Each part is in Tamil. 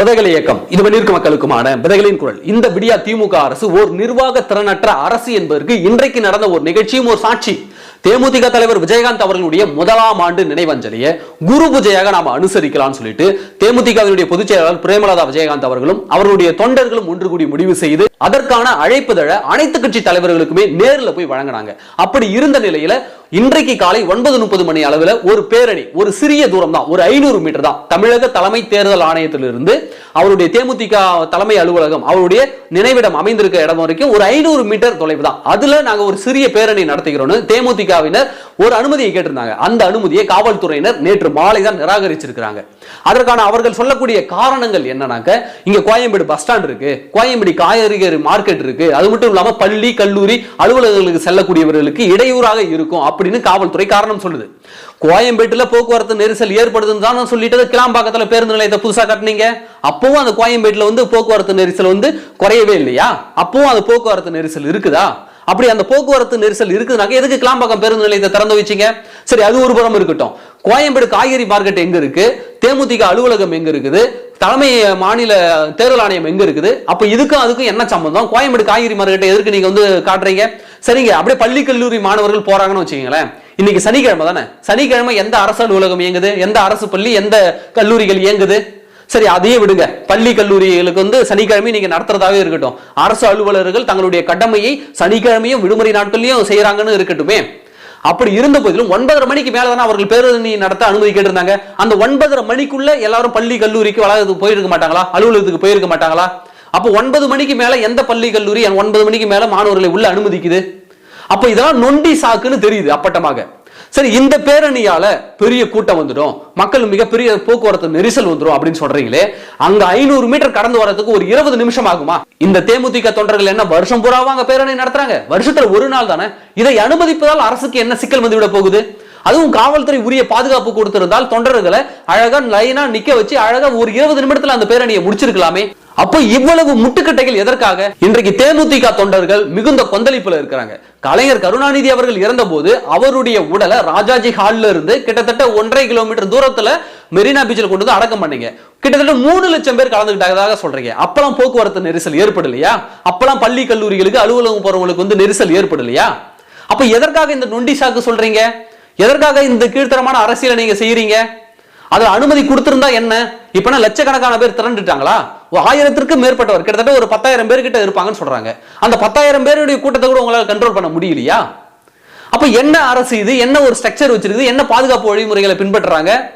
விதைகள் இயக்கம் இது பண்ணிருக்க மக்களுக்குமான விதைகளின் குரல். இந்த விடியா திமுக அரசு ஓர் நிர்வாக திறனற்ற அரசு என்பதற்கு இன்றைக்கு நடந்த ஒரு நிகழ்ச்சியும் ஒரு சாட்சி. தேமுதிக தலைவர் விஜயகாந்த் அவர்களுடைய முதலாம் ஆண்டு நினைவஞ்சலியை குரு பூஜையாக நாம் அனுசரிக்கலாம்னு சொல்லிட்டு தேமுதிகவினுடைய பொதுச் செயலாளர் பிரேமலதா விஜயகாந்த் அவர்களும் அவர்களுடைய தொண்டர்களும் ஒன்று கூடி முடிவு செய்து அதற்கான அழைப்புதழ அனைத்து கட்சி தலைவர்களுக்குமே நேரில் போய் வழங்கினாங்க. அப்படி இருந்த நிலையில இன்றைக்கு காலை ஒன்பது முப்பது மணி அளவில் ஒரு பேரணி ஒரு சிறிய தூரம் தான் ஒரு ஐநூறு மீட்டர் தான். தமிழக தலைமை தேர்தல் ஆணையத்திலிருந்து அவருடைய தேமுதிக தலைமை அலுவலகம் அவருடைய நினைவிடம் அமைந்திருக்க இடம் வரைக்கும் ஒரு ஐநூறு மீட்டர் தொலைவு தான். அதுல நாங்க ஒரு சிறிய பேரணி நடத்துகிறோம்னு தேமுதிகவினர் ஒரு அனுமதியை கேட்டிருந்தாங்க. அந்த அனுமதியை காவல்துறையினர் நேற்று மாலை தான் நிராகரிச்சிருக்கிறாங்க. அதற்கான அவர்கள் சொல்லக்கூடிய காரணங்கள் என்னன்னாக்க இங்க கோயம்பேடு பஸ் ஸ்டாண்ட் இருக்கு கோயம்பேடு காய்கறி மார்க்கெட் இருக்கு அது மட்டும் இல்லாம பள்ளி கல்லூரி அலுவலகங்களுக்கு செல்லக்கூடியவர்களுக்கு இடையூறாக இருக்கும் அப்படின்னு காவல்துறை காரணம் சொல்லுது. கோயம்பேட்டுல போக்குவரத்து நெரிசல் ஏற்படுதுன்னு தான் சொல்லிட்டு கிளாம்பாக்கத்துல பேருந்து நிலையத்தை புதுசா கட்டினீங்க. அப்பவும் அந்த கோயம்பேட்டுல வந்து போக்குவரத்து நெரிசல் வந்து குறையவே இல்லையா? அப்பவும் அந்த போக்குவரத்து நெரிசல் இருக்குதா? அப்படி அந்த போக்குவரத்து நெரிசல் இருக்குதுனாக்க எதுக்கு கிளாம்பாக்கம் பேருந்து நிலையத்தை திறந்து வச்சிங்க? சரி அது ஒரு புறம் இருக்கட்டும். கோயம்பேடு காய்கறி மார்க்கெட் எங்க இருக்கு? தேமுதிக அலுவலகம் எங்க இருக்குது? தலைமை மாநில தேர்தல் ஆணையம் எங்க இருக்குது? அப்ப இதுக்கும் அதுக்கும் என்ன சம்பந்தம்? கோயம்பேடு காய்கறி மார்க்கெட்டை எதற்கு நீங்க வந்து காட்டுறீங்க? சரிங்க அப்படியே பள்ளி கல்லூரி மாணவர்கள் போறாங்கன்னு வச்சுக்கீங்களேன். இன்னைக்கு சனிக்கிழமை தானே? சனிக்கிழமை எந்த அரசு அலுவலகம் இயங்குது? எந்த அரசு பள்ளி எந்த கல்லூரிகள் இயங்குது? சரி அதையே விடுங்க. பள்ளி கல்லூரிகளுக்கு வந்து சனிக்கிழமை நீங்க நடத்துறதாவே இருக்கட்டும். அரசு அலுவலர்கள் தங்களுடைய கடமையை சனிக்கிழமையும் விடுமுறை நாட்கள்லயும் செய்யறாங்கன்னு இருக்கட்டுமே. அப்படி இருந்த போதிலும் ஒன்பதரை மணிக்கு மேல தானே அவர்கள் பேரணி நடத்த அனுமதி கேட்டிருந்தாங்க. அந்த ஒன்பதரை மணிக்குள்ள எல்லாரும் பள்ளி கல்லூரிக்கு வளாகத்துக்கு போயிருக்க மாட்டாங்களா? அலுவலகத்துக்கு போயிருக்க மாட்டாங்களா? அப்போ ஒன்பது மணிக்கு மேல எந்த பள்ளி கல்லூரி ஒன்பது மணிக்கு மேல மாணவர்களை உள்ள அனுமதிக்குது? அப்ப இதெல்லாம் நொண்டி சாக்குன்னு தெரியுது அப்பட்டமாக. சரி இந்த பேரணியால பெரிய கூட்டம் வந்துடும். மக்கள் மிகப்பெரிய போக்குவரத்து நெரிசல் வந்துடும் அப்படின்னு சொல்றீங்களே அங்க ஐநூறு மீட்டர் கடந்து வரதுக்கு ஒரு இருபது நிமிஷம் ஆகுமா? இந்த தேமுதிக தொண்டர்கள் என்ன வருஷம் பூராவா அங்க பேரணி நடத்துறாங்க? வருஷத்துல ஒரு நாள் தானே? இதை அனுமதிப்பதால் அரசுக்கு என்ன சிக்கல் வந்து விட போகுது? அதுவும் காவல்துறை உரிய பாதுகாப்பு கொடுத்திருந்தால் தொண்டர்களை அழகா லைனா நிக்க வச்சு அழகா ஒரு இருபது நிமிடத்துல அந்த பேரணியை முடிச்சிருக்கலாமே. அப்போ இவ்வளவு முட்டுக்கட்டைகள் எதற்காக? இன்றைக்கு தேமுதிக தொண்டர்கள் மிகுந்த கொந்தளிப்புல இருக்கிறாங்க. கலைஞர் கருணாநிதி அவர்கள் இறந்தபோது அவருடைய உடலை ராஜாஜி ஹால்ல இருந்து கிட்டத்தட்ட ஒன்றரை கிலோமீட்டர் தூரத்துல மெரினா பீச்சில் கொண்டு வந்து அடக்கம் பண்ணீங்க. கிட்டத்தட்ட மூணு லட்சம் பேர் கலந்துக்கிட்டதாக சொல்றீங்க. அப்பெல்லாம் போக்குவரத்து நெரிசல் ஏற்படலையா? அப்பெல்லாம் பள்ளி கல்லூரிகளுக்கு அலுவலகம் போறவங்களுக்கு வந்து நெரிசல் ஏற்படலையா? அப்ப எதற்காக இந்த நொண்டி சாக்கு சொல்றீங்க? எதற்காக இந்த கீழ்த்தரமான அரசியலை நீங்க செய்யறீங்க? அதுல அனுமதி கொடுத்திருந்தா என்ன? இப்ப லட்சக்கணக்கான பேர் திரண்டுட்டாங்களா? ஆயிரத்திற்கும் மேற்பட்டவர் கிட்டத்தட்ட ஒரு பத்தாயிரம் பேர் கிட்ட இருப்பாங்கன்னு சொல்றாங்க. அந்த பத்தாயிரம் பேருடைய கூட்டத்தை கூட உங்களால கண்ட்ரோல் பண்ண முடியலையா? அப்ப என்ன அரசு இது? என்ன ஒரு ஸ்ட்ரக்சர் வச்சிருக்குது? என்ன பாதுகாப்பு வழிமுறைகளை பின்பற்றுறாங்க?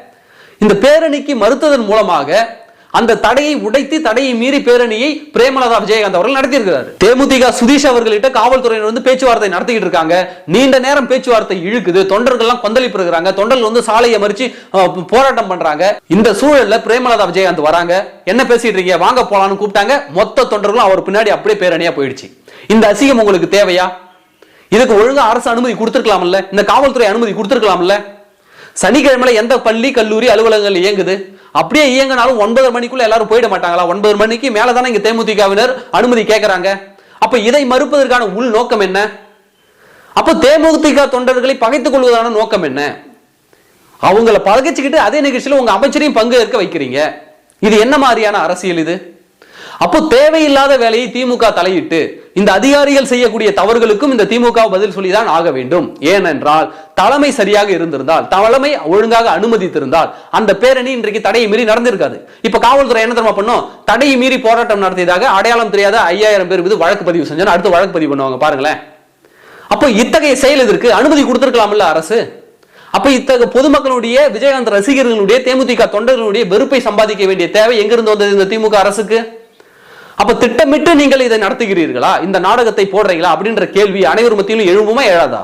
இந்த பேரணிக்கு மறுத்ததன் மூலமாக அந்த தடையை உடைத்து தடையை மீறி பேரணியை பிரேமலதா விஜயகாந்த் அவர்கள் நடத்தியிருக்கிறார். தேமுதிக சுதீஷ் அவர்கள்ட்ட காவல்துறையினர் வந்து பேச்சுவார்த்தை நடத்திக்கிட்டு இருக்காங்க. நீண்ட நேரம் பேச்சுவார்த்தை இழுக்குது. தொண்டர்கள் எல்லாம் கொந்தளிப்பு இருக்கிறாங்க. தொண்டர்கள் வந்து சாலையை மறிச்சு போராட்டம் பண்றாங்க. இந்த சூழல்ல பிரேமலதா விஜயகாந்த் வராங்க. என்ன பேசிட்டு இருக்கீங்க? வாங்க போலான்னு கூப்பிட்டாங்க. மொத்த தொண்டர்களும் அவர் பின்னாடி அப்படியே பேரணியா போயிடுச்சு. இந்த அசிங்கம் உங்களுக்கு தேவையா? இதுக்கு ஒழுங்கா அரசு அனுமதி கொடுத்துருக்கலாம்ல? இந்த காவல்துறை அனுமதி கொடுத்துருக்கலாம்ல? சனிக்கிழமையில எந்த பள்ளி கல்லூரி அலுவலகங்கள் இயங்குது? அப்படியே இயங்கினாலும் ஒன்பது மணிக்குள்ள எல்லாரும் போயிட மாட்டாங்களா? ஒன்பது மணிக்கு மேல தானே இங்க தேமுதிகவினர் அனுமதி கேட்கறாங்க அப்ப இதை மறுப்பதற்கான உள் நோக்கம் என்ன? அப்ப தேமுதிக தொண்டர்களை பகைத்துக் கொள்வதான நோக்கம் என்ன? அவங்கள பகைச்சுக்கிட்டு அதே நிகழ்ச்சியில் உங்க அமைச்சரையும் பங்கு ஏற்க வைக்கிறீங்க. இது என்ன மாதிரியான அரசியல் இது? அப்போ தேவையில்லாத வேலையை திமுக தலையிட்டு இந்த அதிகாரிகள் செய்யக்கூடிய தவறுகளுக்கும் இந்த திமுக பதில் சொல்லிதான் ஆக வேண்டும். ஏனென்றால் தலைமை சரியாக இருந்திருந்தால் தலைமை ஒழுங்காக அனுமதித்திருந்தால் அந்த பேரணி இன்றைக்கு தடையை மீறி நடந்திருக்காது. இப்ப காவல்துறை என்ன தெரியுமா பண்ணும்? தடையை மீறி போராட்டம் நடத்தியதாக அடையாளம் தெரியாத ஐயாயிரம் பேர் மீது வழக்கு பதிவு செஞ்சோம் அடுத்து வழக்கு பதிவு பண்ணுவாங்க பாருங்களேன். அப்போ இத்தகைய செயல் இதற்கு அனுமதி கொடுத்திருக்கலாம்ல அரசு. அப்ப இத்தகைய பொதுமக்களுடைய விஜயகாந்த் ரசிகர்களுடைய தேமுதிக தொண்டர்களுடைய வெறுப்பை சம்பாதிக்க வேண்டிய தேவை எங்கிருந்து வந்தது இந்த திமுக அரசுக்கு? அப்ப திட்டமிட்டு நீங்கள் இதை நடத்துகிறீர்களா? இந்த நாடகத்தை போடுறீங்களா? அப்படின்ற கேள்வி அனைவர் மத்தியிலும் எழும்புமா எழாதா?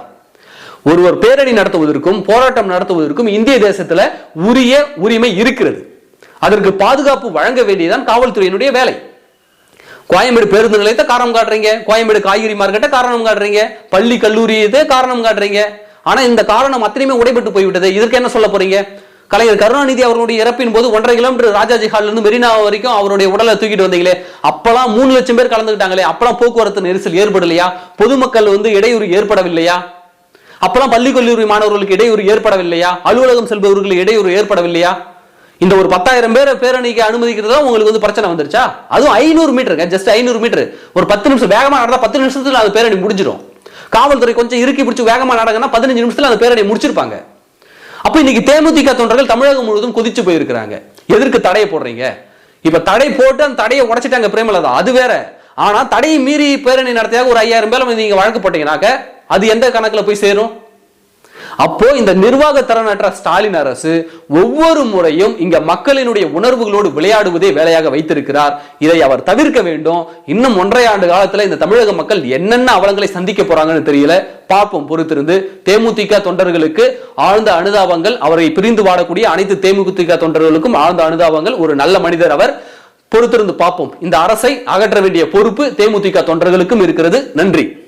ஒருவர் பேரணி நடத்துவதற்கும் போராட்டம் நடத்துவதற்கும் இந்திய தேசத்துல உரிய உரிமை இருக்கிறது. அதற்கு பாதுகாப்பு வழங்க வேண்டியதான் காவல்துறையினுடைய வேலை. கோயம்பேடு பேருந்து நிலையத்தை காரணம் காட்டுறீங்க. கோயம்பேடு காய்கறி மார்க்கெட்டை காரணம் காட்டுறீங்க. பள்ளி கல்லூரி இதை காரணம் காட்டுறீங்க. ஆனா இந்த காரணம் அத்தனையுமே உடைபட்டு போய்விட்டது. இதற்கு என்ன சொல்ல போறீங்க? கலைஞர் கருணாநிதி அவருடைய இறப்பின் போது ஒன்றரை கிலோமீட்டர் ராஜாஜி ஹால்ல இருந்து மெரினா வரைக்கும் அவருடைய உடலை தூக்கிட்டு வந்தீங்களே? அப்பெல்லாம் மூணு லட்சம் பேர் கலந்துக்கிட்டாங்களே? அப்பெல்லாம் போக்குவரத்து நெரிசல் ஏற்படலையா? பொதுமக்கள் வந்து இடையூறு ஏற்படவில்லையா? அப்பெல்லாம் பள்ளி கல்லூரி மாணவர்களுக்கு இடையூறு ஏற்படவில்லையா? அலுவலகம் செல்பவர்களுக்கு இடையூறு ஏற்படவில்லையா? இந்த ஒரு பத்தாயிரம் பேரை பேரணிக்கு அனுமதிக்கிறதா உங்களுக்கு வந்து பிரச்சனை வந்துருச்சா? அதுவும் ஐநூறு மீட்டருங்க ஜஸ்ட் ஐநூறு மீட்டர். ஒரு பத்து நிமிஷம் வேகமா நடந்தா பத்து நிமிஷத்துல அந்த பேரணி முடிஞ்சிடும் காவல்துறை கொஞ்சம் இறுக்கி பிடிச்சி வேகமா நடங்கன்னா பதினஞ்சு நிமிஷத்துல அந்த பேரணி முடிச்சிருப்பாங்க. அப்போ இன்னைக்கு தேமுதிக தொண்டர்கள் தமிழகம் முழுவதும் குதிச்சு போயிருக்கிறாங்க. எதற்கு தடையை போடுறீங்க? இப்ப தடை போட்டு அந்த தடையை உடைச்சிட்டாங்க பிரேமலதா. அது வேற. ஆனா தடையை மீறி பேரணி நடத்தியாக ஒரு ஐயாயிரம் பேர் நீங்க வழக்கு போட்டீங்கன்னாக்க அது எந்த கணக்குல போய் சேரும்? அப்போ இந்த நிர்வாக திறனற்ற ஸ்டாலின் அரசு ஒவ்வொரு முறையும் இங்க மக்களினுடைய உணர்வுகளோடு விளையாடுவதே வேலையாக வைத்திருக்கிறார். இதை அவர் தவிர்க்க வேண்டும். இன்னும் ஒன்றரை ஆண்டு காலத்துல இந்த தமிழக மக்கள் என்னென்ன அவலங்களை சந்திக்க போறாங்கன்னு தெரியல. பார்ப்போம் பொறுத்திருந்து. தேமுதிக தொண்டர்களுக்கு ஆழ்ந்த அனுதாபங்கள் அவரை பிரிந்து வாடக்கூடிய அனைத்து தேமுதிக தொண்டர்களுக்கும் ஆழ்ந்த அனுதாபங்கள். ஒரு நல்ல மனிதர் அவர். பொறுத்திருந்து பார்ப்போம். இந்த அரசை அகற்ற வேண்டிய பொறுப்பு தேமுதிக தொண்டர்களுக்கும் இருக்கிறது. நன்றி.